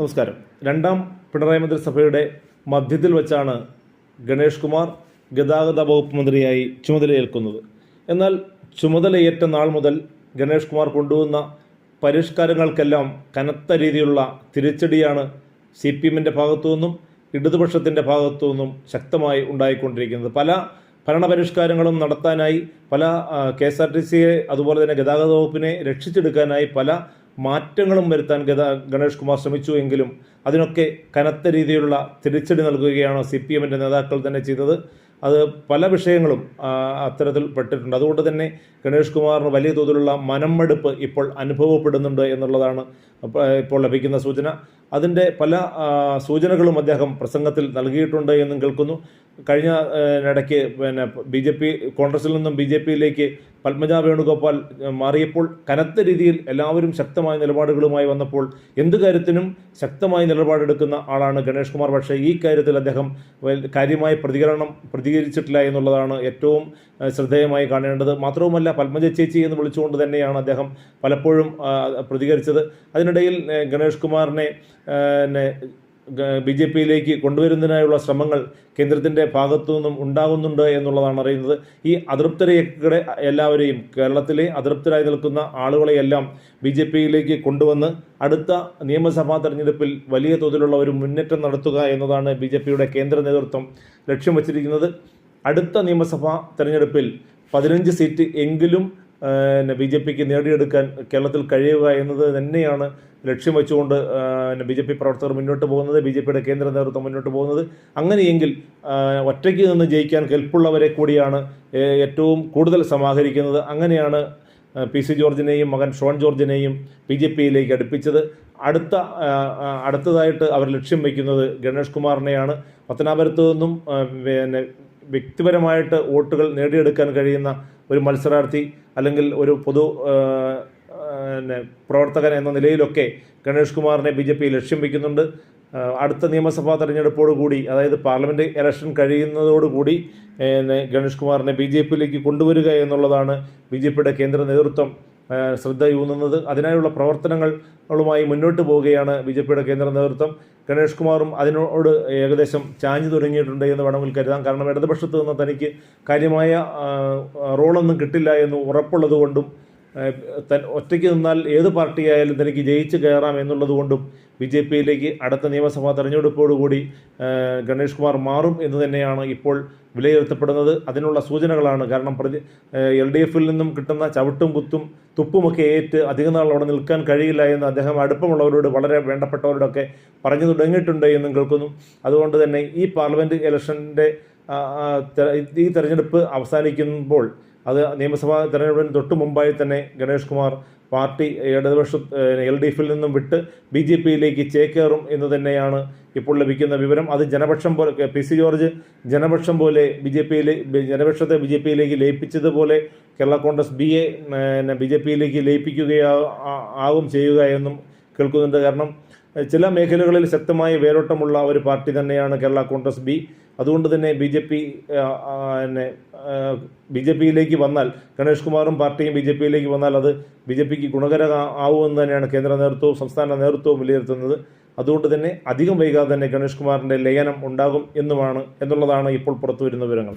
നമസ്കാരം. രണ്ടാം പിണറായി മന്ത്രിസഭയുടെ മധ്യത്തിൽ വെച്ചാണ് ഗണേഷ് കുമാർ ഗതാഗത വകുപ്പ് മന്ത്രിയായി ചുമതലയേൽക്കുന്നത്. എന്നാൽ ചുമതലയേറ്റ നാൾ മുതൽ ഗണേഷ് കുമാർ കൊണ്ടുവന്ന പരിഷ്കാരങ്ങൾക്കെല്ലാം കനത്ത രീതിയിലുള്ള തിരിച്ചടിയാണ് സി പി എമ്മിന്റെ ഭാഗത്തുനിന്നും ഇടതുപക്ഷത്തിന്റെ ഭാഗത്തുനിന്നും ശക്തമായി ഉണ്ടായിക്കൊണ്ടിരിക്കുന്നത്. പല ഭരണപരിഷ്കാരങ്ങളും നടത്താനായി പല കെ എസ് ആർ ടി സിയെ അതുപോലെ തന്നെ ഗതാഗത വകുപ്പിനെ രക്ഷിച്ചെടുക്കാനായി പല മാറ്റങ്ങളും വരുത്താൻ ഗതാ ഗണേഷ് കുമാർ ശ്രമിച്ചു എങ്കിലും അതിനൊക്കെ കനത്ത രീതിയിലുള്ള തിരിച്ചടി നൽകുകയാണ് സി പി എമ്മിന്റെ നേതാക്കൾ തന്നെ ചെയ്തത്. അത് പല വിഷയങ്ങളും അത്തരത്തിൽ പെട്ടിട്ടുണ്ട്. അതുകൊണ്ട് തന്നെ ഗണേഷ് കുമാറിന് വലിയ തോതിലുള്ള മനംമടുപ്പ് ഇപ്പോൾ അനുഭവപ്പെടുന്നുണ്ട് എന്നുള്ളതാണ് ഇപ്പോൾ ലഭിക്കുന്ന സൂചന. അതിന്റെ പല സൂചനകളും അദ്ദേഹം പ്രസംഗത്തിൽ നൽകിയിട്ടുണ്ട് എന്നും കേൾക്കുന്നു. കഴിഞ്ഞ ഇടയ്ക്ക് പിന്നെ ബി ജെ പി കോൺഗ്രസിൽ നിന്നും ബി ജെ പിയിലേക്ക് പത്മജ വേണുഗോപാൽ മാറിയപ്പോൾ കനത്ത രീതിയിൽ എല്ലാവരും ശക്തമായ നിലപാടുകളുമായി വന്നപ്പോൾ എന്ത് കാര്യത്തിനും ശക്തമായ നിലപാടെടുക്കുന്ന ആളാണ് ഗണേഷ് കുമാർ. പക്ഷേ ഈ കാര്യത്തിൽ അദ്ദേഹം കാര്യമായ പ്രതികരണം പ്രതികരിച്ചിട്ടില്ല എന്നുള്ളതാണ് ഏറ്റവും ശ്രദ്ധേയമായി കാണേണ്ടത്. മാത്രവുമല്ല പത്മജ ചേച്ചി എന്ന് വിളിച്ചുകൊണ്ട് തന്നെയാണ് അദ്ദേഹം പലപ്പോഴും പ്രതികരിച്ചത്. അതിനിടയിൽ ഗണേഷ് കുമാറിനെ ബി ജെ പിയിലേക്ക് കൊണ്ടുവരുന്നതിനായുള്ള ശ്രമങ്ങൾ കേന്ദ്രത്തിന്റെ ഭാഗത്തു നിന്നും ഉണ്ടാകുന്നുണ്ട് എന്നുള്ളതാണ് അറിയുന്നത്. ഈ അതൃപ്തരെയൊക്കെ എല്ലാവരെയും കേരളത്തിലെ അതൃപ്തരായി നിൽക്കുന്ന ആളുകളെയെല്ലാം ബി ജെ പിയിലേക്ക് കൊണ്ടുവന്ന് അടുത്ത നിയമസഭാ തെരഞ്ഞെടുപ്പിൽ വലിയ തോതിലുള്ള ഒരു മുന്നേറ്റം നടത്തുക എന്നതാണ് ബി ജെ പിയുടെ കേന്ദ്ര നേതൃത്വം ലക്ഷ്യം വച്ചിരിക്കുന്നത്. അടുത്ത നിയമസഭാ തെരഞ്ഞെടുപ്പിൽ പതിനഞ്ച് സീറ്റ് എങ്കിലും ബി ജെ പിക്ക് നേടിയെടുക്കാൻ കേരളത്തിൽ കഴിയുക എന്നത് തന്നെയാണ് ലക്ഷ്യം വെച്ചുകൊണ്ട് ബി ജെ പി പ്രവർത്തകർ മുന്നോട്ട് പോകുന്നത് ബി ജെ പിയുടെ കേന്ദ്ര നേതൃത്വം മുന്നോട്ട് പോകുന്നത്. അങ്ങനെയെങ്കിൽ ഒറ്റയ്ക്ക് നിന്ന് ജയിക്കാൻ കെൽപ്പുള്ളവരെ കൂടിയാണ് ഏറ്റവും കൂടുതൽ സമാഹരിക്കുന്നത്. അങ്ങനെയാണ് പി സി ജോർജിനെയും മകൻ ഷോൺ ജോർജിനെയും ബി ജെ പിയിലേക്ക് അടുപ്പിച്ചത്. അടുത്ത അടുത്തതായിട്ട് അവർ ലക്ഷ്യം വയ്ക്കുന്നത് ഗണേഷ് കുമാറിനെയാണ്. പത്തനാപുരത്തു നിന്നും പിന്നെ വ്യക്തിപരമായിട്ട് വോട്ടുകൾ നേടിയെടുക്കാൻ കഴിയുന്ന ഒരു മത്സരാർത്ഥി അല്ലെങ്കിൽ ഒരു പൊതു പിന്നെ പ്രവർത്തകൻ എന്ന നിലയിലൊക്കെ ഗണേഷ് കുമാറിനെ ബി ജെ പി ലക്ഷ്യം വയ്ക്കുന്നുണ്ട് അടുത്ത നിയമസഭാ തെരഞ്ഞെടുപ്പോടുകൂടി അതായത് പാർലമെന്റ് ഇലക്ഷൻ കഴിയുന്നതോടുകൂടി ഗണേഷ് കുമാറിനെ ബി ജെ പിയിലേക്ക് കൊണ്ടുവരിക എന്നുള്ളതാണ് ബി ജെ പിയുടെ കേന്ദ്ര നേതൃത്വം ശ്രദ്ധയൂന്നുന്നത് അതിനായുള്ള പ്രവർത്തനങ്ങളുമായി മുന്നോട്ട് പോവുകയാണ് ബി ജെ പിയുടെ കേന്ദ്ര നേതൃത്വം. ഗണേഷ് കുമാറും അതിനോട് ഏകദേശം ചാഞ്ഞു തുടങ്ങിയിട്ടുണ്ട് എന്ന് വേണമെങ്കിൽ കരുതാം. കാരണം ഇടതുപക്ഷത്ത് നിന്ന് തനിക്ക് കാര്യമായ റോളൊന്നും കിട്ടില്ല എന്ന് ഉറപ്പുള്ളത് കൊണ്ടും തൻ ഒറ്റയ്ക്ക് നിന്നാൽ ഏത് പാർട്ടിയായാലും തനിക്ക് ജയിച്ച് കയറാം എന്നുള്ളത് കൊണ്ടും ബി ജെ പിയിലേക്ക് അടുത്ത നിയമസഭാ തെരഞ്ഞെടുപ്പോടുകൂടി ഗണേഷ് കുമാർ മാറും എന്ന് തന്നെയാണ് ഇപ്പോൾ വിലയിരുത്തപ്പെടുന്നത്. അതിനുള്ള സൂചനകളാണ്. കാരണം പ്രതി എൽ ഡി എഫിൽ നിന്നും കിട്ടുന്ന ചവിട്ടും കുത്തും തുപ്പുമൊക്കെ ഏറ്റ് അധികനാൾ അവിടെ നിൽക്കാൻ കഴിയില്ല എന്ന് അദ്ദേഹം അടുപ്പമുള്ളവരോട് വളരെ വേണ്ടപ്പെട്ടവരോടൊക്കെ പറഞ്ഞു തുടങ്ങിയിട്ടുണ്ട് എന്നും കേൾക്കുന്നു. അതുകൊണ്ട് തന്നെ ഈ പാർലമെന്റ് ഇലക്ഷന്റെ ഈ തെരഞ്ഞെടുപ്പ് അവസാനിക്കുമ്പോൾ അത് നിയമസഭാ തെരഞ്ഞെടുപ്പിന് തൊട്ട് മുമ്പായി തന്നെ ഗണേഷ് കുമാർ പാർട്ടി ഇടതുപക്ഷ എൽ ഡി എഫിൽ നിന്നും വിട്ട് ബി ജെ പിയിലേക്ക് ചേക്കേറും എന്ന് തന്നെയാണ് ഇപ്പോൾ ലഭിക്കുന്ന വിവരം. അത് ജനപക്ഷം പോലെ പി സി ജോർജ് ജനപക്ഷം പോലെ ബി ജെ പിയിലെ ജനപക്ഷത്തെ ബി ജെ പിയിലേക്ക് ലയിപ്പിച്ചതുപോലെ കേരള കോൺഗ്രസ് ബി എ ബി ജെ പിയിലേക്ക് ലയിപ്പിക്കുകയാ ആവും ചെയ്യുക എന്നും കേൾക്കുന്നുണ്ട്. കാരണം ചില മേഖലകളിൽ ശക്തമായ വേരോട്ടമുള്ള ഒരു പാർട്ടി തന്നെയാണ് കേരള കോൺഗ്രസ് ബി. അതുകൊണ്ട് തന്നെ ബി ജെ പി പിന്നെ ബി ജെ പിയിലേക്ക് വന്നാൽ ഗണേഷ് കുമാറും പാർട്ടിയും ബി ജെ പിയിലേക്ക് വന്നാൽ അത് ബി ജെ പിക്ക് ഗുണകര ആവുമെന്ന് തന്നെയാണ് കേന്ദ്ര നേതൃത്വവും സംസ്ഥാന നേതൃത്വവും വിലയിരുത്തുന്നത്. അതുകൊണ്ട് തന്നെ അധികം വൈകാതെ തന്നെ ഗണേഷ് കുമാറിന്റെ ലയനം ഉണ്ടാകും എന്നുമാണ് എന്നുള്ളതാണ് ഇപ്പോൾ പുറത്തു വരുന്ന വിവരങ്ങൾ.